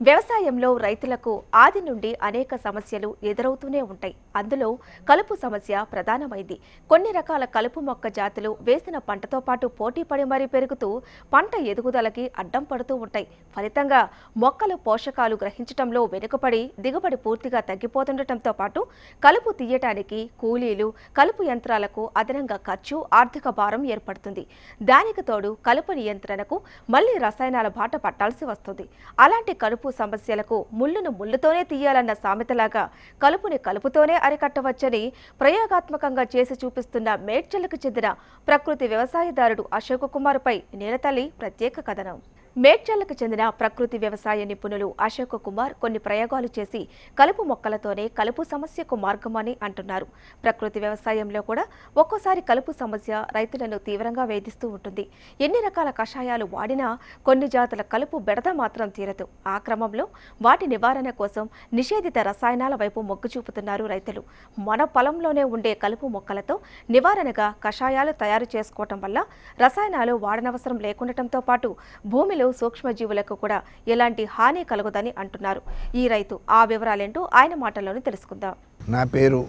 వ్యవసాయంలో రైతులకు ఆది నుండి అనేక సమస్యలు ఎదురవుతూనే ఉంటాయి. అందులో కలుపు సమస్య ప్రధానమైంది. కొన్ని రకాల కలుపు మొక్క జాతులు వేసిన పంటతో పాటు పోటీ పడి మరీ పెరుగుతూ పంట ఎదుగుదలకి అడ్డం పడుతూ ఉంటాయి. ఫలితంగా మొక్కలు పోషకాలు గ్రహించటంలో వెనుకబడి దిగుబడి పూర్తిగా తగ్గిపోతుండటంతో పాటు కలుపు తీయటానికి కూలీలు కలుపు యంత్రాలకు అదనంగా ఖర్చు ఆర్థిక భారం ఏర్పడుతుంది. దానికి తోడు కలుపు నియంత్రణకు మళ్ళీ రసాయనాల బాట పట్టాల్సి వస్తుంది. అలాంటి కలుపు సమస్యలకు ముళ్ళును ముళ్ళుతోనే తీయాలన్న సామెతలాగా కలుపుని కలుపుతోనే అరికట్టవచ్చని ప్రయోగాత్మకంగా చేసి చూపిస్తున్న మేడ్చల్కు చెందిన ప్రకృతి వ్యవసాయదారుడు అశోక్ కుమార్పై నేలతల్లి ప్రత్యేక కథనం. మేడ్చల్లకు చెందిన ప్రకృతి వ్యవసాయ నిపుణులు అశోక్ కుమార్ కొన్ని ప్రయోగాలు చేసి కలుపు మొక్కలతోనే కలుపు సమస్యకు మార్గమని అంటున్నారు. ప్రకృతి వ్యవసాయంలో కూడా ఒక్కోసారి కలుపు సమస్య రైతులను తీవ్రంగా వేధిస్తూ ఉంటుంది. ఎన్ని రకాల కషాయాలు వాడినా కొన్ని జాతుల కలుపు బెడద మాత్రం తీరదు. ఆ క్రమంలో వాటి నివారణ కోసం నిషేధిత రసాయనాల వైపు మొగ్గు చూపుతున్నారు రైతులు. మన పొలంలోనే ఉండే కలుపు మొక్కలతో నివారణగా కషాయాలు తయారు చేసుకోవటం వల్ల రసాయనాలు వాడనవసరం లేకుండటంతో పాటు భూమిలో సూక్ష్మజీవులకు కూడా ఎలాంటి హాని కలుగుదని అంటున్నారు. ఈ రైతు ఆ వివరాలేంటో ఆయన మాటల్లోనే తెలుసుకుందాం. నా పేరు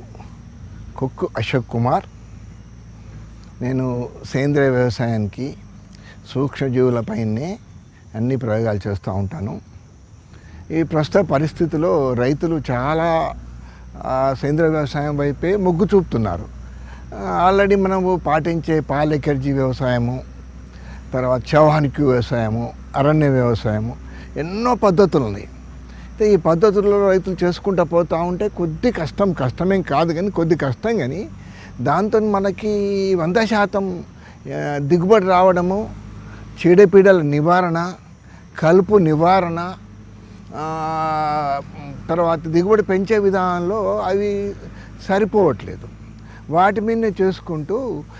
కుక్కు అశోక్ కుమార్. నేను సేంద్రియ వ్యవసాయానికి సూక్ష్మజీవులపైనే అన్ని ప్రయోగాలు చేస్తూ ఉంటాను. ఈ ప్రస్తుత పరిస్థితిలో రైతులు చాలా సేంద్రియ వ్యవసాయం వైపే మొగ్గు చూపుతున్నారు. ఆల్రెడీ మనము పాటించే పాలెకర్జీ వ్యవసాయము తర్వాత చౌహానికి వ్యవసాయము అరణ్య వ్యవసాయము. ఎన్నో పద్ధతులు ఉన్నాయి. అయితే ఈ పద్ధతుల్లో రైతులు చేసుకుంటూ పోతూ ఉంటే కొద్ది కష్టం కష్టమేం కాదు కానీ కొద్ది కష్టం కానీ దాంతో మనకి వంద శాతం దిగుబడి రావడము చీడపీడల నివారణ కలుపు నివారణ తర్వాత దిగుబడి పెంచే విధానంలో అవి సరిపోవట్లేదు. వాటి మీదనే చేసుకుంటూ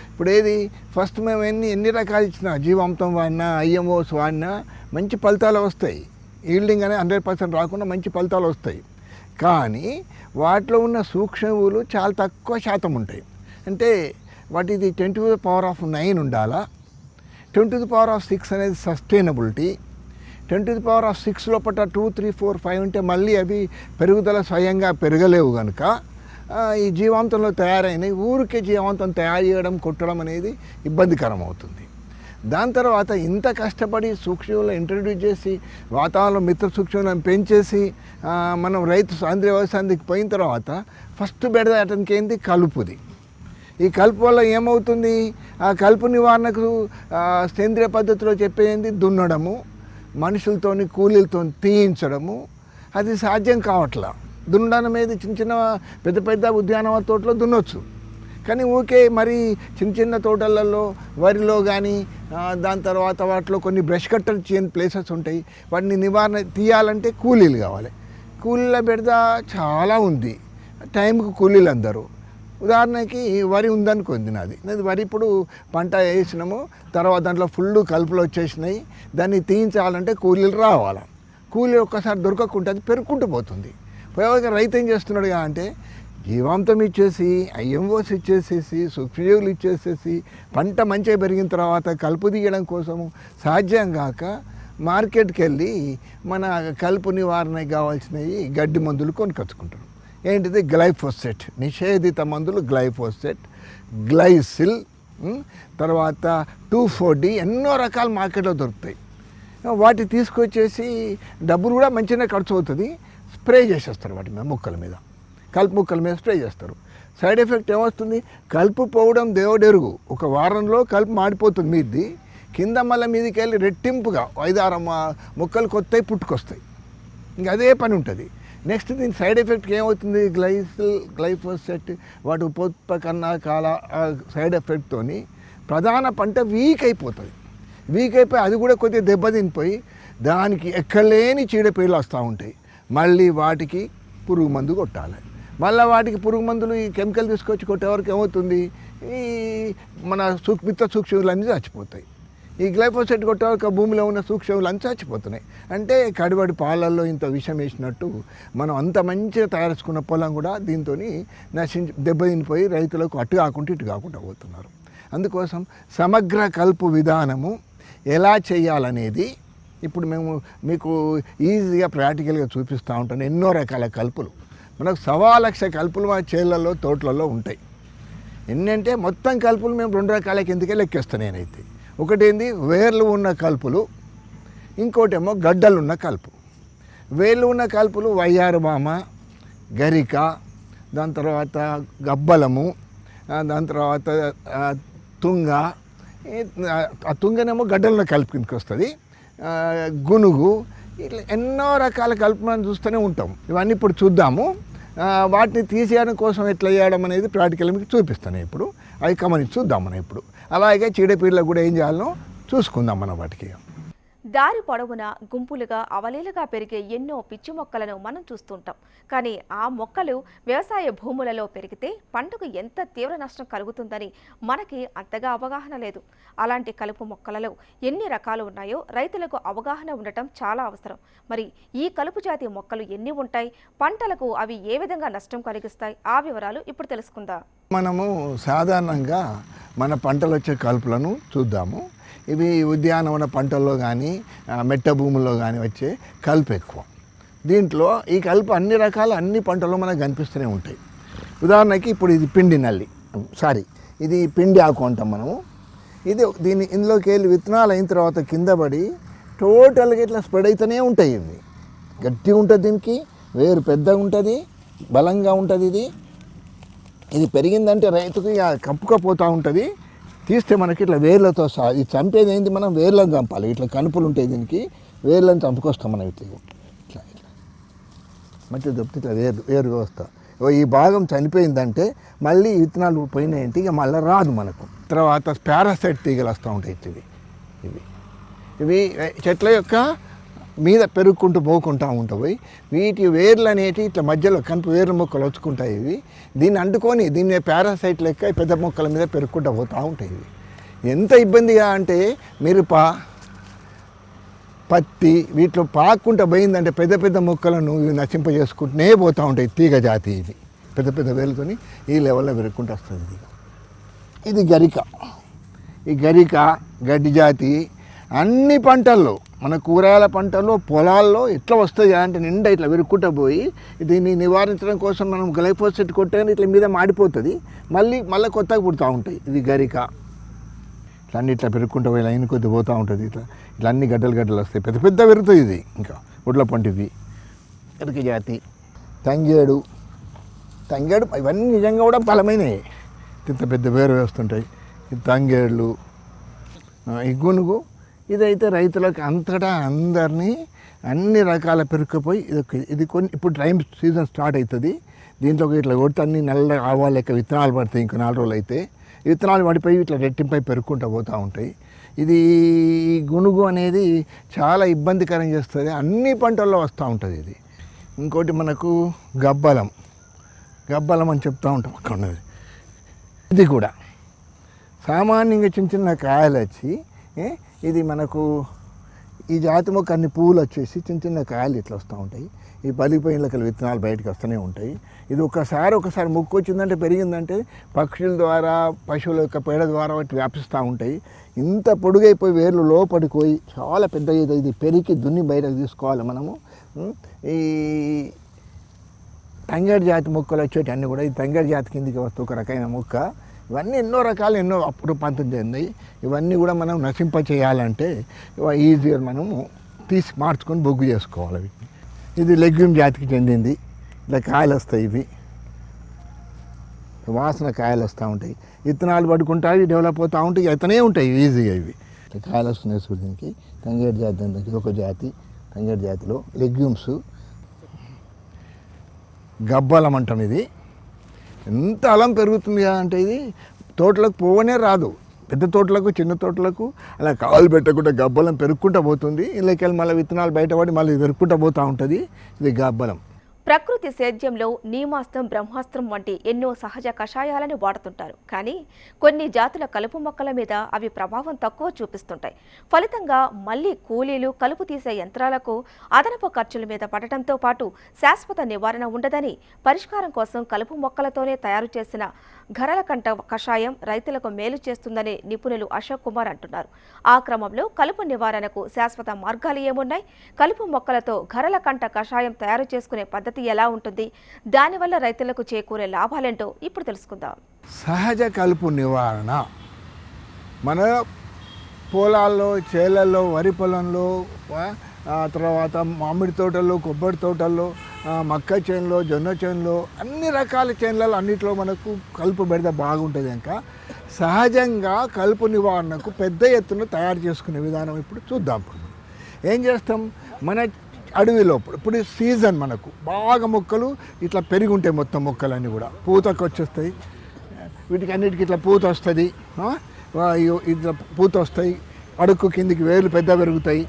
ఇప్పుడు ఏది ఫస్ట్ మేము ఎన్ని ఎన్ని రకాలు ఇచ్చినా జీవామృతం వాడినా ఐఎంఓస్ వాడినా మంచి ఫలితాలు వస్తాయి. ఈల్డింగ్ అనేది హండ్రెడ్ పర్సెంట్ రాకుండా మంచి ఫలితాలు వస్తాయి. కానీ వాటిలో ఉన్న సూక్ష్మవులు చాలా తక్కువ శాతం ఉంటాయి. అంటే వాటిది ట్వంటీ పవర్ ఆఫ్ నైన్ ఉండాలా? Ten to the power of six అనేది sustainability. Ten to the power of six లోపల టూ త్రీ ఫోర్ ఫైవ్ ఉంటే మళ్ళీ అవి పెరుగుదల స్వయంగా పెరగలేవు కనుక ఈ జీవాంతంలో తయారైనవి ఊరికే జీవాంతం తయారు చేయడం కొట్టడం అనేది ఇబ్బందికరం అవుతుంది దాని తర్వాత ఇంత కష్టపడి సూక్ష్మంలో ఇంట్రడ్యూస్ చేసి వాతావరణంలో మిత్ర సూక్ష్మలను పెంచేసి మనం రైతు సాంద్ర వ్యవసాయానికి పోయిన తర్వాత ఫస్ట్ బెడద అతనికి ఏంది? కలుపుది. ఈ కలుపు వల్ల ఏమవుతుంది? ఆ కలుపు నివారణకు సేంద్రియ పద్ధతిలో చెప్పేది దున్నడము మనుషులతోని కూలీలతో తీయించడము. అది సాధ్యం కావట్లా. దున్నడం మీద చిన్న చిన్న పెద్ద పెద్ద ఉద్యానవన తోటలో దున్నొచ్చు. కానీ ఊకే మరి చిన్న చిన్న తోటలలో వరిలో కానీ దాని తర్వాత వాటిలో కొన్ని బ్రష్ కట్టలు చేయని ప్లేసెస్ ఉంటాయి. వాటిని నివారణ తీయాలంటే కూలీలు కావాలి. కూలీల బెడద చాలా ఉంది. టైంకు కూలీలు అందరూ. ఉదాహరణకి వరి ఉందనుకుంది నాది. నేను వరి ఇప్పుడు పంట వేసినాము తర్వాత దాంట్లో ఫుల్ కలుపులు వచ్చేసినాయి. దాన్ని తీయించాలంటే కూలీలు రావాలి. కూలీ ఒక్కసారి దొరకకుంటే అది పెరుక్కుంటూ పోతుంది. పోయాక రైతు ఏం చేస్తున్నాడుగా అంటే జీవాంతం ఇచ్చేసి ఐఎంఓస్ ఇచ్చేసేసి సూక్ష్మజీవులు ఇచ్చేసేసి పంట మంచిగా పెరిగిన తర్వాత కలుపు తీయడం కోసము సాధ్యం కాక మార్కెట్కి వెళ్ళి మన కలుపు నివారణ కావాల్సినవి గడ్డి మందులు కొనుకొచ్చుకుంటారు ఏంటిది? గ్లైఫోసెట్. నిషేధిత మందులు గ్లైఫోసెట్ గ్లైసిల్ తర్వాత టూ ఫోర్ డి ఎన్నో రకాల మార్కెట్లో దొరుకుతాయి. వాటి తీసుకొచ్చేసి డబ్బులు కూడా మంచిగానే ఖర్చు అవుతుంది. స్ప్రే చేసేస్తారు వాటి మీద మొక్కల మీద. కలుపు ముక్కలు మీద స్ప్రే చేస్తారు. సైడ్ ఎఫెక్ట్ ఏమొస్తుంది? కలుపు పోవడం దేవుడెరుగు. ఒక వారంలో కలుపు మాడిపోతుంది మీది కింద మళ్ళీ మీదకి వెళ్ళి రెట్టింపుగా ఐదారు ముక్కలు మొక్కలు కొత్తవి పుట్టుకొస్తాయి. ఇంకా అదే పని ఉంటుంది. నెక్స్ట్ దీని సైడ్ ఎఫెక్ట్ ఏమవుతుంది? గ్లైసిల్ గ్లైఫోసెట్ వాటి ఉపోత్పకన్న కాల సైడ్ ఎఫెక్ట్తో ప్రధాన పంట వీక్ అయిపోతుంది. వీక్ అయిపోయి అది కూడా కొద్దిగా దెబ్బతినిపోయి దానికి ఎక్కలేని చీడపీడలు వస్తూ ఉంటాయి. మళ్ళీ వాటికి పురుగు మందు కొట్టాలి. మళ్ళీ వాటికి పురుగు మందులు ఈ కెమికల్ తీసుకొచ్చి కొట్టేవరకు ఏమవుతుంది? ఈ మన సూక్ మిత్ర సూక్ష్మలన్నీ చచ్చిపోతాయి. ఈ గ్లైఫోసెట్ కొట్టేవరకు భూమిలో ఉన్న సూక్ష్మలు అంతా చచ్చిపోతున్నాయి. అంటే కడివడి పాలల్లో ఇంత విషం వేసినట్టు మనం అంత మంచిగా తయారు చేసుకున్న పొలం కూడా దీంతో నశించి దెబ్బతినిపోయి రైతులకు అటు కాకుండా ఇటు కాకుండా పోతున్నారు. అందుకోసం సమగ్ర కల్పు విధానము ఎలా చేయాలనేది ఇప్పుడు మేము మీకు ఈజీగా ప్రాక్టికల్గా చూపిస్తూ ఉంటాను. ఎన్నో రకాల కలుపులు. మనకు సవా లక్ష కలుపులు మా చేళ్ళలో తోటలలో ఉంటాయి. ఎన్నంటే మొత్తం కలుపులు మేము రెండు రకాల కిందకే లెక్కేస్తాను నేనైతే. ఒకటేంది వేర్లు ఉన్న కలుపులు ఇంకోటేమో గడ్డలు ఉన్న కలుపు. వేర్లు ఉన్న కలుపులు వయ్యారు మామ గరిక దాని తర్వాత గబ్బలము దాని తర్వాత తుంగ ఆ, తుంగనేమో గడ్డలున్న కలుపు కిందకి వస్తుంది. గునుగు ఇట్లా ఎన్నో రకాల కలుపు మనం చూస్తూనే ఉంటాం. ఇవన్నీ ఇప్పుడు చూద్దాము. వాటిని తీసేయడం కోసం ఎట్లా చేయడం అనేది ప్రాక్టికల్ మీకు చూపిస్తాను ఇప్పుడు. అవి గమనించి చూద్దాం మనం ఇప్పుడు. అలాగే చీడపీడలకు కూడా ఏం చేయాలనో చూసుకుందాం మనం వాటికి. దారి పొడవున గుంపులుగా అవలీలగా పెరిగే ఎన్నో పిచ్చి మొక్కలను మనం చూస్తుంటాం. కానీ ఆ మొక్కలు వ్యవసాయ భూములలో పెరిగితే పంటకు ఎంత తీవ్ర నష్టం కలుగుతుందని మనకి అంతగా అవగాహన లేదు. అలాంటి కలుపు మొక్కలలో ఎన్ని రకాలు ఉన్నాయో రైతులకు అవగాహన ఉండటం చాలా అవసరం. మరి ఈ కలుపు జాతి మొక్కలు ఎన్ని ఉంటాయి? పంటలకు అవి ఏ విధంగా నష్టం కలిగిస్తాయి? ఆ వివరాలు ఇప్పుడు తెలుసుకుందాం. మనము సాధారణంగా మన పంటలు వచ్చే కలుపులను చూద్దాము. ఇవి ఉద్యానవన పంటల్లో కానీ మెట్ట భూముల్లో కానీ వచ్చే కలుపు ఎక్కువ. దీంట్లో ఈ కలుపు అన్ని రకాల అన్ని పంటల్లో మనకు కనిపిస్తూనే ఉంటాయి. ఉదాహరణకి ఇప్పుడు ఇది పిండి నల్లి. సారీ ఇది పిండి ఆకు అంటాం మనము. ఇది దీన్ని ఇందులోకి వెళ్ళి విత్తనాలు అయిన తర్వాత కింద పడి టోటల్గా ఇట్లా స్ప్రెడ్ అవుతూనే ఉంటాయి ఇవి. గట్టిగా ఉంటుంది దీనికి వేరు పెద్దగా ఉంటుంది బలంగా ఉంటుంది ఇది. ఇది పెరిగిందంటే రైతుకి కప్పుకపోతూ ఉంటుంది. తీస్తే మనకి ఇట్లా వేర్లతో సహా ఇది చంపేది ఏంది మనం? వేర్లను చంపాలి. ఇట్లా కనుపులు ఉంటాయి దీనికి వేర్లను చంపుకొస్తాం మనం ఇట్లా. ఇట్లా ఇట్లా. మంచిగా చెప్తే ఇట్లా వేరు వేరుగా వస్తాం ఓ ఈ భాగం చనిపోయిందంటే మళ్ళీ విత్తనాలు పోయినాయంటే ఇక మళ్ళీ రాదు మనకు. తర్వాత పారాసైట్ తీగలు వస్తూ ఉంటాయి ఇవి. ఇవి ఇవి చెట్ల యొక్క మీద పెరుగుకుంటూ పోకుంటూ ఉంటాయి వీటి వేర్లు అనేటి ఇట్లా మధ్యలో కనుపు వేర్ల మొక్కలు వచ్చుకుంటాయి ఇవి. దీన్ని అంటుకొని దీన్ని పారాసైట్ లెక్క పెద్ద మొక్కల మీద పెరుగుకుంటూ పోతూ ఉంటాయి ఇవి. ఎంత ఇబ్బందిగా అంటే మిరప పత్తి వీటిలో పాక్కుంటూ పోయిందంటే పెద్ద పెద్ద మొక్కలను ఇవి నశింపజేసుకుంటూనే పోతూ ఉంటాయి తీగ జాతి ఇది పెద్ద పెద్ద వేలుతోని ఈ లెవెల్లో పెరుగుకుంటూ వస్తుంది ఇది. ఇది గరిక. ఈ గరిక గడ్డి జాతి అన్ని పంటల్లో మన కూరగాయల పంటలో పొలాల్లో ఎట్లా వస్తాయి అంటే నిండా ఇట్లా విరుక్కుంటా పోయి దీన్ని నివారించడం కోసం మనం గ్లైఫోసెట్ కొట్టగానే ఇట్లా మీద మాడిపోతుంది. మళ్ళీ మళ్ళీ కొత్తగా పుడుతూ ఉంటాయి. ఇది గరిక. ఇట్లా అన్ని ఇట్లా పెరుక్కుంటూ పోయి లైన్ కొద్ది పోతూ ఉంటుంది ఇట్లా. ఇట్లా అన్ని గడ్డలు గడ్డలు వస్తాయి. పెద్ద పెద్ద పెరుగుతాయి ఇది ఇంకా. ఒడ్ల పంటివి. ఎరుక జాతి. తంగేడు. తంగేడు ఇవన్నీ నిజంగా కూడా బలమైనవి. ఇంత పెద్ద వేరు వేస్తుంటాయి. ఈ తంగేళ్ళు ఆ, ఇదైతే రైతులకు అంతటా అందరినీ అన్ని రకాల పెరుక్కుపోయి ఇది ఒక- ఇది కొన్ని ఇప్పుడు డ్రైన్ సీజన్ స్టార్ట్ అవుతుంది. దీంట్లో ఇట్లా కొడితే అన్ని నల్ల ఆవాల లెక్క విత్తనాలు పడతాయి ఇంకా నాలుగు రోజులు అయితే. విత్తనాలు పడిపోయి ఇట్లా రెట్టింపై పెరుక్కుంటూ పోతూ ఉంటాయి. ఇది గునుగు అనేది చాలా ఇబ్బందికరం చేస్తుంది. అన్ని పంటల్లో వస్తూ ఉంటుంది ఇది. ఇంకోటి మనకు గబ్బలం. గబ్బలం అని చెప్తూ ఉంటాం అక్కడ ఉన్నది. ఇది కూడా. సామాన్యంగా చిన్న చిన్న కాయలు వచ్చి ఇది మనకు ఈ జాతి మొక్క అన్ని పువ్వులు వచ్చేసి చిన్న చిన్న కాయలు ఇట్లా వస్తూ ఉంటాయి. ఈ పలిపోయిన విత్తనాలు బయటకు వస్తూనే ఉంటాయి. ఇది ఒకసారి ఒకసారి ముక్కు వచ్చిందంటే పెరిగిందంటే పక్షుల ద్వారా పశువుల యొక్క పేడ ద్వారా వాటి వ్యాపిస్తూ ఉంటాయి. ఇంత పొడుగైపోయి వేర్లు లోపడిపోయి పోయి చాలా పెద్ద ఇది పెరిగి దున్ని బయటకు తీసుకోవాలి మనము. ఈ తంగేడు జాతి మొక్కలు వచ్చేటి అన్నీ కూడా ఈ తంగేడు జాతి కిందికి వస్తూ ఒక రకమైన మొక్క. ఇవన్నీ ఎన్నో రకాలు ఎన్నో అప్పుడు పంతం చెందాయి ఇవన్నీ కూడా మనం నశింప చేయాలంటే ఈజీగా మనము తీసి మార్చుకొని బొగ్గు చేసుకోవాలి అవి. ఇది లెగ్యూమ్ జాతికి చెందింది. ఇలా కాయలు వస్తాయి ఇవి. వాసన కాయలు వస్తూ ఉంటాయి. విత్తనాలు పడుకుంటాయి డెవలప్ అవుతూ ఉంటాయి. అవుతూనే ఉంటాయి ఈజీగా ఇవి. ఇట్లా కాయలు వస్తున్నాయి సూర్యునికి. తంగేడు జాతి ఇది ఒక జాతి. తంగేడు జాతిలో లెగ్యూమ్స్. గబ్బలం అంటాం ఇది. ఎంత అలం పెరుగుతుంది అంటే ఇది తోటలకు పోవనే రాదు. పెద్ద తోటలకు చిన్న తోటలకు అలా కాలు పెట్టకుండా గబ్బలం పెరుక్కుంటూ పోతుంది. ఇళ్ళకెళ్ళి మళ్ళీ విత్తనాలు బయటపడి మళ్ళీ పెరుక్కుంటూ పోతూ ఉంటుంది. ఇది గబ్బలం. ప్రకృతి సేద్యంలో నీమాస్త్రం బ్రహ్మాస్త్రం వంటి ఎన్నో సహజ కషాయాలను వాడుతుంటారు. కానీ కొన్ని జాతుల కలుపు మొక్కల మీద అవి ప్రభావం తక్కువ చూపిస్తుంటాయి. ఫలితంగా మళ్ళీ కూలీలు కలుపు తీసే యంత్రాలకు అదనపు ఖర్చుల మీద పడటంతో పాటు శాశ్వత నివారణ ఉండదని పరిష్కారం కోసం కలుపు మొక్కలతోనే తయారు చేసిన ఘరలకంట కషాయం రైతులకు మేలు చేస్తుందని నిపుణులు అశోక్ కుమార్ అంటున్నారు. ఆ క్రమంలో కలుపు నివారణకు శాశ్వత మార్గాలు ఏమున్నాయి? కలుపు మొక్కలతో ఘరలకంట కషాయం తయారు చేసుకునే పద్ధతి ఎలా ఉంటుంది? దానివల్ల రైతులకు చేకూరే లాభాలేంటో ఇప్పుడు తెలుసుకుందాం. సహజ కలుపు నివారణ మన పొలాల్లో చేలల్లో వరి పొలంలో తర్వాత మామిడి తోటల్లో కొబ్బరి తోటల్లో మక్క చేనులో జొన్న చేనులో అన్ని రకాల చేనులలో అన్నిట్లో మనకు కలుపు బెడద బాగుంటుంది ఇంకా సహజంగా కలుపు నివారణకు పెద్ద ఎత్తున తయారు చేసుకునే విధానం ఇప్పుడు చూద్దాం. ఏం చేస్తాం? మన అడవిలో ఇప్పుడు ఇప్పుడు సీజన్ మనకు. బాగా మొక్కలు ఇట్లా పెరిగి ఉంటాయి మొత్తం మొక్కలన్నీ కూడా. పూతకు వచ్చేస్తాయి. వీటికి అన్నిటికి ఇట్లా పూత వస్తుంది. ఇట్లా పూత వస్తాయి. అడుక్కు కిందికి వేలు పెద్ద పెరుగుతాయి.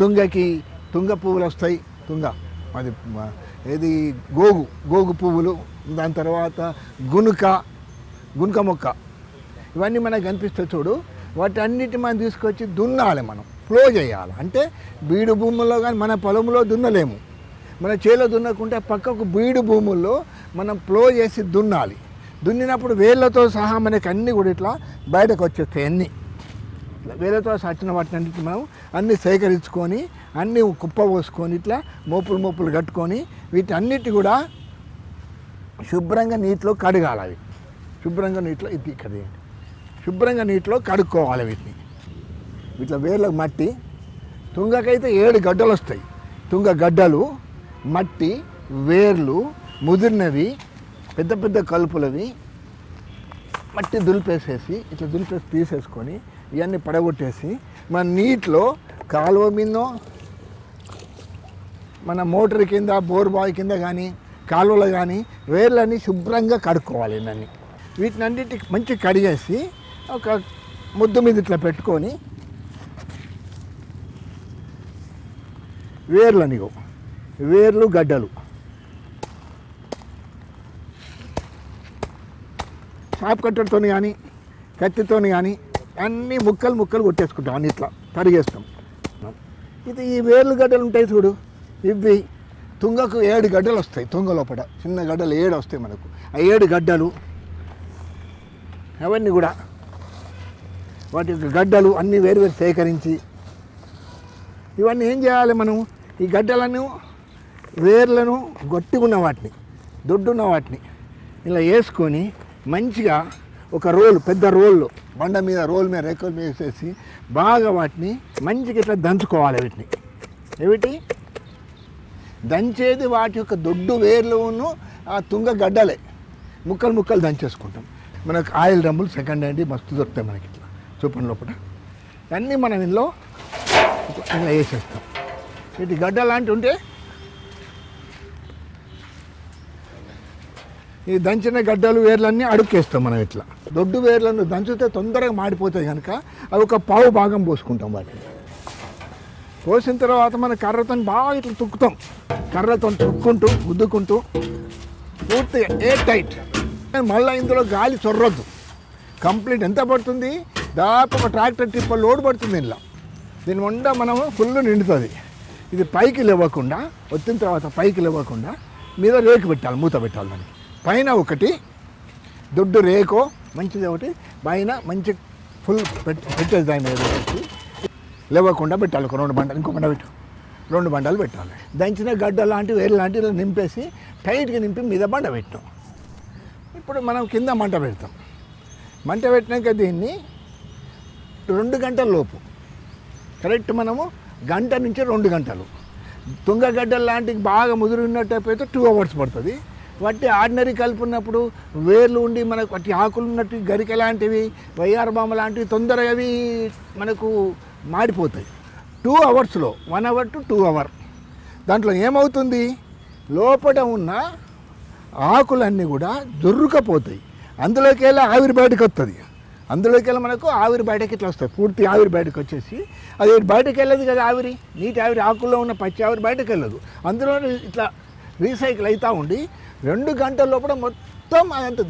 తుంగకి తుంగ పువ్వులు వస్తాయి తుంగ. అది ఏది గోగు గోగు పువ్వులు. దాని తర్వాత గునుక గునుక మొక్క. ఇవన్నీ మనకు కనిపిస్తాయి చూడు. వాటి అన్నిటి మనం తీసుకొచ్చి దున్నాలి మనం. ఫ్లో చేయాలి. అంటే బీడు భూముల్లో కానీ మన పొలంలో దున్నలేము. మన చేలో దున్నకుంటే పక్కకు బీడు భూముల్లో మనం ఫ్లో చేసి దున్నాలి. దున్నినప్పుడు వేళ్ళతో సహా మనకి అన్నీ కూడా ఇట్లా బయటకు వచ్చేస్తాయి అన్నీ. వేరేతో సచ్చిన సచిన వాటిని మనం అన్నీ సేకరించుకొని అన్నీ కుప్ప పోసుకొని ఇట్లా మోపులు మోపులు కట్టుకొని వీటన్నిటి కూడా శుభ్రంగా నీటిలో కడగాలి అవి. శుభ్రంగా నీటిలో ఇది ఇక్కడ శుభ్రంగా నీటిలో కడుక్కోవాలి వీటిని. ఇట్లా వేర్లకు మట్టి తుంగకైతే ఏడు గడ్డలు వస్తాయి. తుంగ గడ్డలు మట్టి వేర్లు ముదిరినవి పెద్ద పెద్ద కలుపులవి మట్టి దులిపేసేసి ఇట్లా దులిపేసి తీసేసుకొని ఇవన్నీ పడగొట్టేసి మన నీటిలో కాలువ మీదో మన మోటార్ కింద బోర్ బాయ్ కింద కానీ కాలువలో కానీ వేర్లన్నీ శుభ్రంగా కడుక్కోవాలి నన్ను వీటిని అన్నిటికి మంచి కడిగేసి ఒక ముద్దు మీద ఇట్లా పెట్టుకొని వేర్లనిగో వేర్లు గడ్డలు. షాప్ కట్టడితో కానీ కత్తితో కానీ అన్ని ముక్కలు ముక్కలు కొట్టేసుకుంటాం అన్ని ఇట్లా తరిగేస్తాం. ఇది ఈ వేర్లు గడ్డలు ఉంటాయి చూడు ఇవి తుంగకు ఏడు గడ్డలు వస్తాయి తుంగ లోపల చిన్న గడ్డలు ఏడు వస్తాయి మనకు. ఆ ఏడు గడ్డలు అవన్నీ కూడా వాటి యొక్క గడ్డలు అన్నీ వేరు వేరు సేకరించి ఇవన్నీ ఏం చేయాలి మనం? ఈ గడ్డలను వేర్లను గొట్టుకున్న వాటిని దొడ్డున్న వాటిని ఇలా వేసుకొని మంచిగా ఒక రోలు పెద్ద రోల్ బండ మీద రోల్ మీద రేకుల మీద వేసేసి బాగా వాటిని మంచిగా ఇట్లా దంచుకోవాలి వీటిని. ఏమిటి? దంచేది వాటి యొక్క దొడ్డు వేర్లును ఆ తుంగ గడ్డలే. ముక్కలు ముక్కలు దంచేసుకుంటాం. మనకు ఆయిల్ రంబులు సెకండ్ హ్యాండ్ మస్తు దొరుకుతాయి మనకి ఇట్లా. చూపని లోపల. అన్నీ మనం ఇందులో ఇట్లా ఇలా వేసేస్తాం. వీటి గడ్డ లాంటి ఉంటే ఈ దంచిన గడ్డలు వేర్లన్నీ అడుక్కేస్తాం మనం ఇట్లా. దొడ్డు వేర్లను దంచితే తొందరగా మాడిపోతాయి కనుక అవి ఒక పావు భాగం పోసుకుంటాం వాటిని. పోసిన తర్వాత మన కర్రతో బాగా ఇట్లా తుక్కుతాం. కర్రతో తుక్కుంటూ గుద్దుకుంటూ పూర్తిగా ఏ టైట్. మళ్ళీ ఇందులో గాలి చొర్రొద్దు. కంప్లీట్ ఎంత పడుతుంది? దాదాపు ఒక ట్రాక్టర్ టిప్ప లోడ్ పడుతుంది ఇందులో. దీని వండా మనము ఫుల్ నిండుతుంది. ఇది పైకి లేవకుండా వచ్చిన తర్వాత పైకి లేవకుండా మీద రేకు పెట్టాలి మూత పెట్టాలి దానికి. పైన ఒకటి దొడ్డు రేకో మంచిది ఒకటి. పైన మంచి ఫుల్ పెట్టేది దాని మీద పెట్టి. లేవకుండా పెట్టాలి ఒక రెండు బండలు. ఇంకో బండ పెట్టు. రెండు బండలు పెట్టాలి. దంచిన గడ్డ లాంటివి వేరు లాంటివి నింపేసి టైట్గా నింపి మీద బండ పెట్టాం. ఇప్పుడు మనం కింద మంట పెడతాం. మంట పెట్టినాక దీన్ని రెండు గంటల లోపు. కరెక్ట్ మనము గంట నుంచి రెండు గంటలు. తుంగగడ్డలు లాంటివి బాగా ముదిరినట్టు అయితే టూ అవర్స్ పడుతుంది. వాటి ఆర్డినరీ కలుపున్నప్పుడు వేర్లు ఉండి మనకు వాటి ఆకులు ఉన్నట్టు గరిక లాంటివి వైఆర్ బామ్మ లాంటివి తొందరగా అవి మనకు మాడిపోతాయి. టూ అవర్స్లో one hour to two hour దాంట్లో ఏమవుతుంది? లోపల ఉన్న ఆకులన్నీ కూడా దొర్రుకపోతాయి. అందులోకి వెళ్ళి ఆవిరి బయటకు వస్తుంది అందులోకి వెళ్ళి మనకు ఆవిరి బయటకి ఇట్లా వస్తుంది పూర్తి ఆవిరి బయటకు వచ్చేసి అది బయటకు వెళ్ళదు కదా ఆవిరి? నీటి ఆవిరి ఆకుల్లో ఉన్న పచ్చి ఆవిరి బయటకు వెళ్ళదు. అందులో ఇట్లా రీసైకిల్ అవుతూ ఉండి రెండు గంటల లోపల మొత్తం అదంత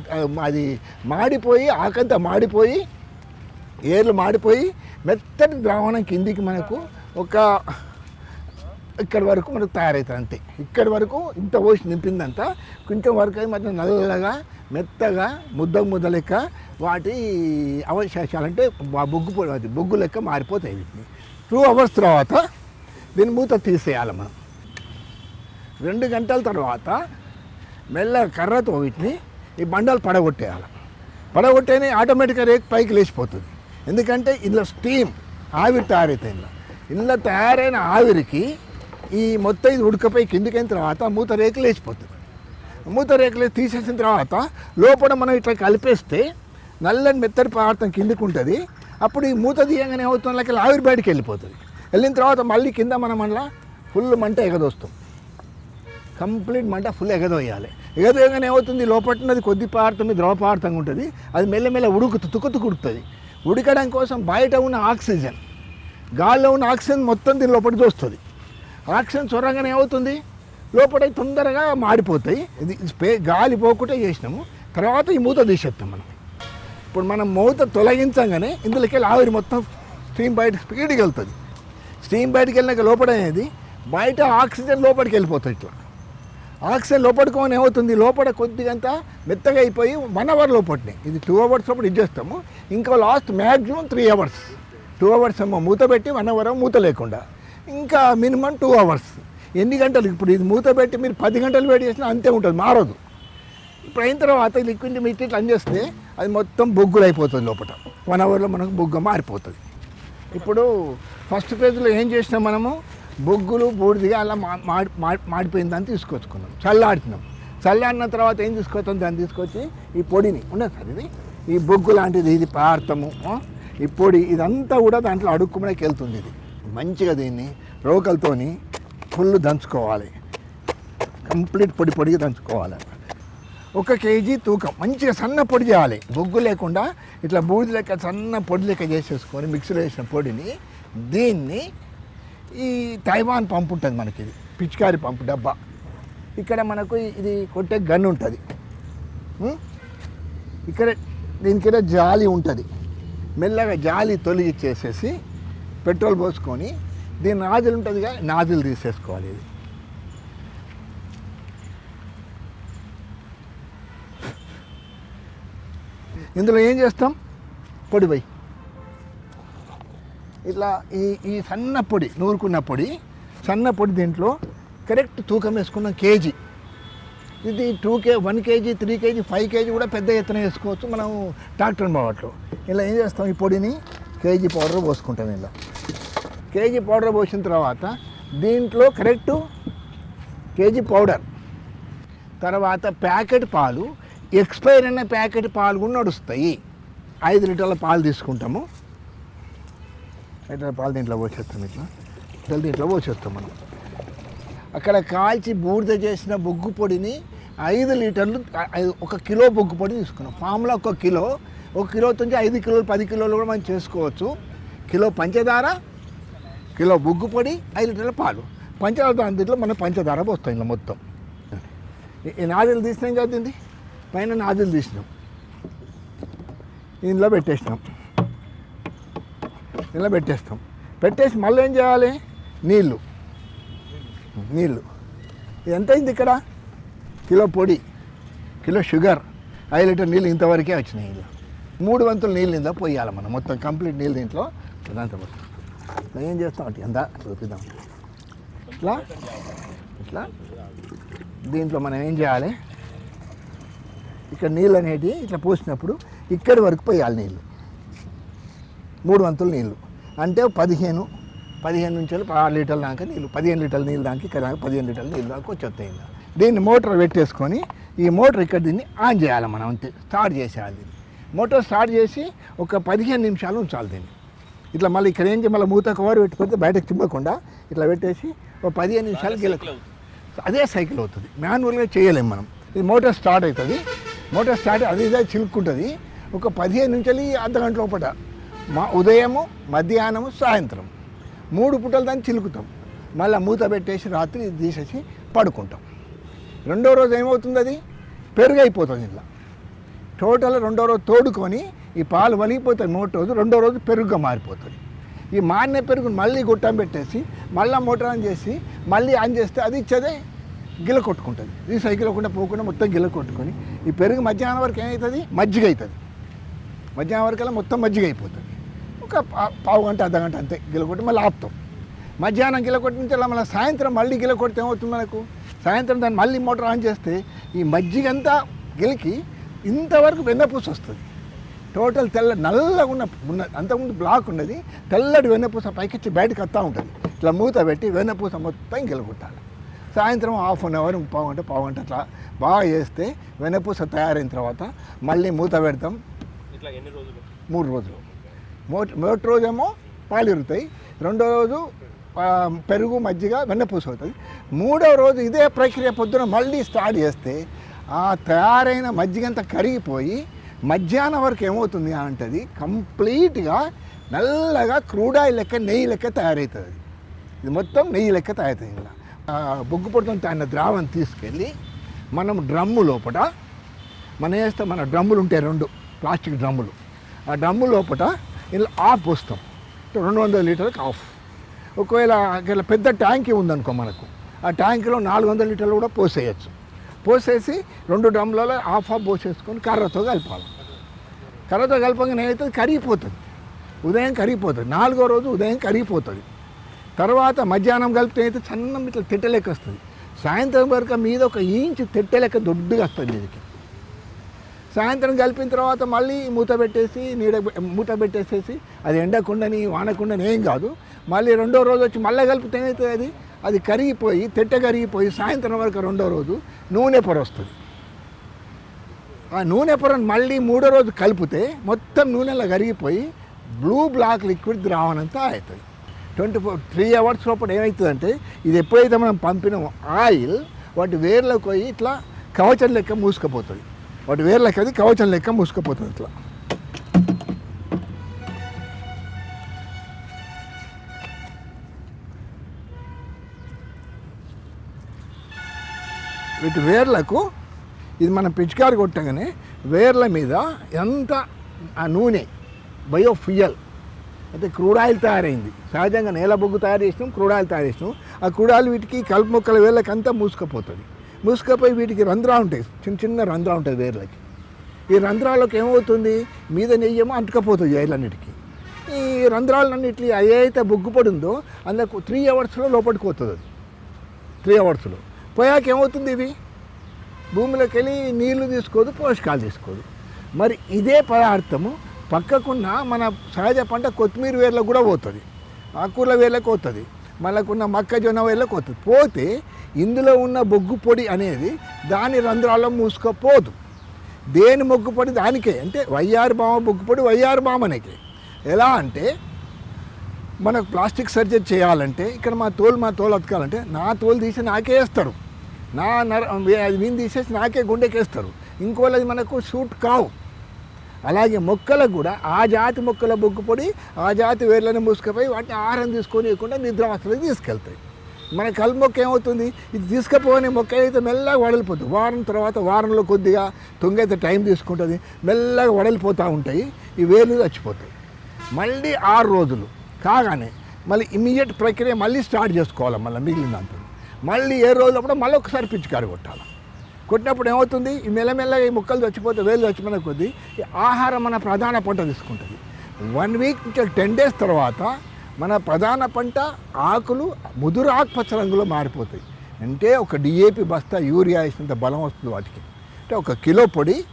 అది మాడిపోయి ఆకంతా మాడిపోయి ఏర్లు మాడిపోయి మెత్తటి ద్రావణం కిందికి మనకు ఒక ఇక్కడి వరకు మనకు తయారవుతుంది అంతే. ఇక్కడి వరకు ఇంత పోసి నింపిందంతా. కొంచెం వరకు అది మొత్తం నల్లగా మెత్తగా ముద్ద ముద్ద లెక్క వాటి అవశేషాలంటే బొగ్గు అది బొగ్గు లెక్క మారిపోతాయి వీటిని. టూ అవర్స్ తర్వాత దీన్ని మూత తీసేయాలి మనం. రెండు గంటల తర్వాత మెల్లగా కర్రతో వీటిని ఈ బండలు పడగొట్టేయాలి. పడగొట్టేనే ఆటోమేటిక్గా రేక్ పైకి లేచిపోతుంది. ఎందుకంటే ఇందులో స్టీమ్ ఆవిరి తయారైతే ఇందులో. ఇందులో తయారైన ఆవిరికి ఈ మొత్తం ఇది ఉడకపోయి కిందికైన తర్వాత మూత రేకు లేచిపోతుంది. మూత రేకులు తీసేసిన తర్వాత లోపల మనం ఇట్లా కలిపేస్తే నల్లని మెత్తడి పదార్థం కిందికి ఉంటుంది. అప్పుడు ఈ మూత తీయగానే అవుతుంది ఆవిరి బయటికి వెళ్ళిపోతుంది. వెళ్ళిన తర్వాత మళ్ళీ కింద మనం మళ్ళీ ఫుల్ మంట ఎగదోస్తాం. కంప్లీట్ మంట ఫుల్ ఎగదోయాలి. ఎగదోయగానే ఏమవుతుంది? లోపట్టినది కొద్ది పదార్థం ద్రవ పదార్థంగా ఉంటుంది. అది మెల్లమెల్ల ఉడుకుతూ తుక్కుతు ఉడుకుతుంది ఉడకడం కోసం బయట ఉన్న ఆక్సిజన్ గాల్లో ఉన్న ఆక్సిజన్ మొత్తం దీని లోపలికి వస్తుంది ఆక్సిజన్ చొరగానే ఏమవుతుంది? లోపల తొందరగా మాడిపోతాయి. ఇది స్పే గాలి పోకుండా చేసినాము. తర్వాత ఈ మూత తీసేస్తాం మనం. ఇప్పుడు మనం మూత తొలగించగానే ఇందులోకి వెళ్ళి ఆవిరి మొత్తం స్టీమ్ బయట స్పీడ్కి వెళ్తుంది. స్టీమ్ బయటకు వెళ్ళినాక లోపల అనేది బయట ఆక్సిజన్ లోపలికి వెళ్ళిపోతుంది ఇట్లా. ఆక్సిజన్ లోపడుకోని ఏమవుతుంది? లోపల కొద్దిగంత మెత్తగా అయిపోయి వన్ అవర్ లోపటిని. ఇది టూ అవర్స్ లోపల ఇచ్చేస్తాము ఇంకా last maximum three hours two hours ఏమో మూత పెట్టి వన్ అవర్ మూత లేకుండా. ఇంకా మినిమం టూ అవర్స్ ఎన్ని గంటలు? ఇప్పుడు ఇది మూత పెట్టి మీరు పది గంటలు వేడి చేసినా అంతే ఉంటుంది మారదు. ఇప్పుడు అయిన తర్వాత లిక్విడ్ మీరు ఇట్లా చేస్తే అది మొత్తం బొగ్గులు అయిపోతుంది లోపల వన్ అవర్లో మనకు బొగ్గ మారిపోతుంది. ఇప్పుడు ఫస్ట్ ఫేజ్లో ఏం చేసినాం మనము? బొగ్గులు బూడిదిగా అలా మా- మాడి మాడి- మాడిపోయిన దాన్ని తీసుకొచ్చుకున్నాం. చల్లాడుతున్నాం. చల్లాడిన తర్వాత ఏం తీసుకొస్తాం దాన్ని తీసుకొచ్చి ఈ పొడిని ఉండదు సార్ ఇది? ఈ బొగ్గు లాంటిది ఇది పదార్థము ఈ పొడి ఇదంతా కూడా దాంట్లో అడుక్కుమడానికి వెళ్తుంది ఇది. మంచిగా దీన్ని రోకలతోని ఫుల్ దంచుకోవాలి. కంప్లీట్ పొడి పొడిగా దంచుకోవాలి. ఒక కేజీ తూకం మంచిగా సన్న పొడి చేయాలి. బొగ్గు లేకుండా ఇట్లా బూడిద లెక్క సన్న పొడి లెక్క చేసేసుకొని మిక్సీలో వేసిన పొడిని దీన్ని ఈ తైవాన్ పంపు ఉంటుంది మనకి ఇది. పిచికారి పంపు డబ్బా. ఇక్కడ మనకు ఇది కొట్టే గన్ ఉంటుంది. ఇక్కడ దీనికైనా జాలి ఉంటుంది. మెల్లగా జాలి తొలగిచ్చేసేసి పెట్రోల్ పోసుకొని దీని నాజులు ఉంటుందిగా నాజులు తీసేసుకోవాలి ఇది. ఇందులో ఏం చేస్తాం? పొడి పోయి. ఇట్లా ఈ ఈ సన్న పొడి నూరుకున్న పొడి సన్న పొడి దీంట్లో కరెక్ట్ తూకం వేసుకున్న కేజీ. ఇది two K one KG three KG five KG కూడా పెద్ద ఎత్తున వేసుకోవచ్చు మనం ట్రాక్టర్ బావట్లో ఇలా ఏం చేస్తాం ఈ పొడిని? కేజీ పౌడర్ పోసుకుంటాం ఇలా. కేజీ పౌడర్ పోసిన తర్వాత దీంట్లో కరెక్టు కేజీ పౌడర్. తర్వాత ప్యాకెట్ పాలు ఎక్స్పైర్ అయిన ప్యాకెట్ పాలు కూడా నడుస్తాయి. ఐదు లీటర్ల పాలు తీసుకుంటాము. లీటర్ల పాలు దీంట్లో పోసేస్తాం ఇట్లా. ఇట్లా దీంట్లో పోసేస్తాం మనం. అక్కడ కాల్చి బూడిద చేసిన బొగ్గు పొడిని ఐదు లీటర్లు ఐదు- ఒక కిలో బొగ్గు పొడి తీసుకున్నాం. ఫామ్లో ఒక కిలో ఒక కిలో నుంచి ఐదు కిలోలు పది కిలోలు కూడా మనం చేసుకోవచ్చు. కిలో పంచదార కిలో బొగ్గు పొడి ఐదు లీటర్ల పాలు. పంచదార దాంట్లో మనం పంచదార పోస్తాం ఇలా మొత్తం. ఈ- ఈ నాదులు తీసినాం కదండి పైన నాదులు తీసినాం. ఇందులో పెట్టేసినాం. ఇలా పెట్టేస్తాం పెట్టేసి మళ్ళీ ఏం చేయాలి? నీళ్ళు. నీళ్ళు. ఇది ఎంత అయింది ఇక్కడ? కిలో పొడి కిలో షుగర్ ఐదు లీటర్ నీళ్ళు ఇంతవరకే వచ్చినాయి ఇందులో మూడు వంతులు నీళ్ళు ఇందా పోయాలి మనం. మొత్తం కంప్లీట్ నీళ్ళు దీంట్లో ఇదంతా ఏం చేస్తాం? ఎంత? చూపిద్దాం. ఇట్లా? ఇట్లా? దీంట్లో మనం ఏం చేయాలి? ఇక్కడ నీళ్ళు అనేటివి ఇట్లా పోసినప్పుడు ఇక్కడి వరకు పోయాలి నీళ్ళు. మూడు వంతులు నీళ్ళు. అంటే పదిహేను పదిహేను నుంచి ఆరు లీటర్ల దాకా నీళ్ళు పదిహేను లీటర్ల నీళ్ళు దాకా ఇక్కడ పదిహేను లీటర్ల నీళ్ళు దాకా వచ్చేస్తాయి. దీన్ని మోటార్ పెట్టేసుకొని ఈ మోటార్ ఇక్కడ దీన్ని ఆన్ చేయాలి మనం అంతే స్టార్ట్ చేసేయాలి దీన్ని. మోటార్ స్టార్ట్ చేసి ఒక పదిహేను నిమిషాలు ఉంచాలి దీన్ని. ఇట్లా మళ్ళీ ఇక్కడ ఏం మళ్ళీ మూత కవర్ పెట్టుకుంటే బయటకు చిమ్మకుండా ఇట్లా పెట్టేసి ఒక పదిహేను నిమిషాలు గిలకు అదే సైకిల్ అవుతుంది. మాన్యువల్గా చేయలేము మనం. ఇది మోటార్ స్టార్ట్ అవుతుంది. మోటార్ స్టార్ట్ అది ఇదే చిలుక్కుంటుంది. ఒక పదిహేను నుంచి అర్ధ గంట లోపల మా ఉదయము మధ్యాహ్నము సాయంత్రం మూడు పూటలు దాన్ని చిలుకుతాం. మళ్ళీ మూత పెట్టేసి రాత్రి తీసేసి పడుకుంటాం. రెండో రోజు ఏమవుతుంది అది పెరుగు అయిపోతుంది ఇలా టోటల్ రెండో రోజు తోడుకొని ఈ పాలు వలిగిపోతాయి మూడో రోజు రెండో రోజు పెరుగుగా మారిపోతుంది. ఈ మారిన పెరుగును మళ్ళీ గుట్టం పెట్టేసి మళ్ళీ మోటార్ ఆన్ చేసి మళ్ళీ ఆన్ చేస్తే అది ఇచ్చేదే గిల కొట్టుకుంటుంది. ఈ సైకిల్ కూడా పోకుండా మొత్తం గిల కొట్టుకొని ఈ పెరుగు మధ్యాహ్నం వరకు ఏమవుతుంది? మజ్జిగ అవుతుంది. మధ్యాహ్నం వరకల్లా మొత్తం మజ్జిగ అయిపోతుంది. ఒక పావు గంట అర్ధ గంట అంతే. గిల కొట్టి మళ్ళీ ఆపుతాం. మధ్యాహ్నం గిల కొట్టిన నుంచి మళ్ళీ సాయంత్రం మళ్ళీ గిల కొడితే ఏమవుతుంది మనకు? సాయంత్రం దాన్ని మళ్ళీ మోటార్ ఆన్ చేస్తే ఈ మజ్జిగంతా గిలికి ఇంతవరకు వెన్నపూస వస్తుంది. టోటల్ తెల్ల నల్లగా ఉన్న ఉన్న అంతకుముందు బ్లాక్ ఉన్నది తెల్లటి వెన్నపూస పైకిచ్చి బయటకు వస్తూ ఉంటుంది. ఇట్లా మూత పెట్టి వెన్నపూస మొత్తం గిలగొట్టాలి సాయంత్రం హాఫ్ అన్ అవర్ పావు గంట పావు గంట అట్లా బాగా చేస్తే వెన్నపూస తయారైన తర్వాత మళ్ళీ మూత పెడతాం. ఇట్లా ఎన్ని రోజులు? మూడు రోజులు. మొదటి మొదటి రోజేమో పాలు ఇరుగుతాయి రెండో రోజు పెరుగు మజ్జిగ వెన్నపూస అవుతుంది మూడో రోజు ఇదే ప్రక్రియ పొద్దున మళ్ళీ స్టార్ట్ చేస్తే ఆ తయారైన మజ్జిగంతా కరిగిపోయి మధ్యాహ్నం వరకు ఏమవుతుంది అంటది కంప్లీట్గా నల్లగా క్రూడాయి లెక్క నెయ్యి లెక్క తయారవుతుంది ఇది మొత్తం నెయ్యి లెక్క తయారవుతుంది ఇలా బొగ్గు పొడుతుంది తాగిన ద్రావం తీసుకెళ్ళి మనం డ్రమ్ము లోపల మనం వేస్తే మన డ్రమ్ములు ఉంటాయి రెండు ప్లాస్టిక్ డ్రమ్ములు. ఆ డ్రమ్ము లోపల ఇలా ఆఫ్ పోస్తాం రెండు వందల లీటర్లకు ఆఫ్. ఒకవేళ ఇట్లా పెద్ద ట్యాంకీ ఉందనుకో మనకు ఆ ట్యాంకీలో నాలుగు వందల లీటర్లు కూడా పోసేయచ్చు. పోసేసి రెండు డ్రమ్లలో ఆఫ్ ఆఫ్ పోసేసుకొని కర్రతో కలపాలి. కర్రతో కలపగానే ఏమవుతుంది కరిగిపోతుంది. ఉదయం కరిగిపోతుంది. నాలుగో రోజు ఉదయం కరిగిపోతుంది. తర్వాత మధ్యాహ్నం కలిపితే అయితే సన్నం ఇట్లా తిట్టలేక వస్తుంది. సాయంత్రం వరకు మీద ఒక ఇంచు తిట్టలేక దొడ్డుగా వస్తుంది దీనికి. సాయంత్రం కలిపిన తర్వాత మళ్ళీ మూత పెట్టేసి నీడ మూత పెట్టేసేసి అది ఎండకుండని వానకుండని ఏం కాదు. మళ్ళీ రెండో రోజు వచ్చి మళ్ళీ కలిపితే ఏమవుతుంది అది? అది కరిగిపోయి తెట్ట కరిగిపోయి సాయంత్రం వరకు రెండో రోజు నూనె పొర వస్తుంది. ఆ నూనె పొరను మళ్ళీ మూడో రోజు కలిపితే మొత్తం నూనెలో కరిగిపోయి బ్లూ బ్లాక్ లిక్విడ్ ద్రావణంతా అవుతుంది. ట్వంటీ ఫోర్ త్రీ అవర్స్ లోపల ఏమవుతుందంటే ఇది ఎప్పుడైతే మనం పంపిన ఆయిల్ వాటి వేర్లోకి పోయి ఇట్లా కవచం లెక్క మూసుకుపోతుంది. వాటి వేర్లకి అది కవచం లెక్క మూసుకుపోతుంది ఇట్లా వీటి వేర్లకు ఇది మనం పిచికారి కొట్టగానే వేర్ల మీద ఎంత ఆ నూనె బయోఫియల్ అయితే క్రూడ్ ఆయిల్ తయారైంది. సహజంగా నేల బొగ్గు తయారు చేసినాం క్రూడ్ ఆయిల్ తయారు చేసినాం. ఆ క్రూడ్ ఆయిల్ వీటికి కలుపు మొక్కల వేర్లకి అంతా మూసుకుపోతుంది. ముసుకపోయి వీటికి రంధ్రాలు ఉంటాయి. చిన్న చిన్న రంధ్రాలు ఉంటాయి వేర్లకి. ఈ రంధ్రాలకు ఏమవుతుంది? మీద నెయ్యేమో అంటుకపోతుంది ఏళ్ళన్నిటికీ ఈ రంధ్రాలన్నిటి ఏదైతే బొగ్గు పడి ఉందో అందుకు త్రీ అవర్స్లో లోపలికి పోతుంది అది. త్రీ అవర్స్లో పోయాక ఏమవుతుంది ఇది భూమిలోకి వెళ్ళి నీళ్ళు తీసుకోదు పోషకాలు తీసుకోదు. మరి ఇదే పదార్థము పక్కకున్న మన సహజ పంట కొత్తిమీర వేర్లకు కూడా పోతుంది. ఆకుకూరల వేర్లకు పోతుంది. మనకున్న మొక్కజొన్న వేర్లకు పోతుంది. పోతే ఇందులో ఉన్న బొగ్గు పొడి అనేది దాని రంధ్రాల్లో మూసుకపోదు. దేని మొగ్గు పొడి? దానికే. అంటే వైఆర్ బామ బొగ్గు పొడి వైఆర్ బామనేకే ఎలా అంటే మనకు ప్లాస్టిక్ సర్జరీ చేయాలంటే ఇక్కడ మా తోలు మా తోలు అతకాలంటే నా తోలు తీసి నాకే వేస్తారు. నా నర అది వీని తీసేసి నాకే గుండెకేస్తారు. ఇంకోళ్ళది మనకు సూట్ కావు. అలాగే మొక్కలకు కూడా ఆ జాతి మొక్కల బొగ్గు పొడి ఆ జాతి వేర్లను మూసుకుపోయి వాటిని ఆహారం తీసుకొని ఇవ్వకుండా నిద్రావస్థలకు తీసుకెళ్తాయి. మన కల్ మొక్క ఏమవుతుంది? ఇది తీసుకుపోని మొక్క అయితే మెల్లగా వడలిపోతుంది వారం తర్వాత వారంలో కొద్దిగా తొంగైతే టైం తీసుకుంటుంది. మెల్లగా వడలిపోతూ ఉంటాయి. ఈ వేలు చచ్చిపోతాయి. మళ్ళీ ఆరు రోజులు. కాగానే మళ్ళీ ఇమీడియట్ ప్రక్రియ మళ్ళీ స్టార్ట్ చేసుకోవాలి మళ్ళీ మిగిలిన దాంతో. మళ్ళీ ఏ రోజులప్పుడు మళ్ళీ ఒకసారి పిచ్చికారు కొట్టాలి. కొట్టినప్పుడు ఏమవుతుంది? ఈ మెల్లమెల్లగా ఈ ముక్కలు చచ్చిపోతే వేలు చచ్చిపోయిన కొద్దీ ఆహారం మన ప్రధాన పంట తీసుకుంటుంది. వన్ వీక్ ఇంకా టెన్ డేస్ తర్వాత మన ప్రధాన పంట ఆకులు ముదురు ఆకుపచ్చ రంగులో మారిపోతాయి. అంటే ఒక డిఏపి బస్తా యూరియా వేసినంత బలం వస్తుంది వాటికి. అంటే ఒక కిలో పొడి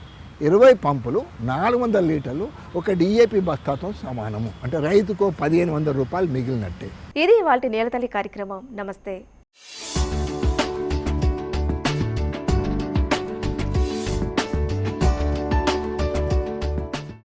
ఇరవై పంపులు నాలుగు వందల లీటర్లు ఒక డిఏపి బస్తాతో సమానము. అంటే రైతుకు పదిహేను వందల రూపాయలు మిగిలినట్టే. ఇది వాళ్ళ నేలతల్లి కార్యక్రమం. నమస్తే.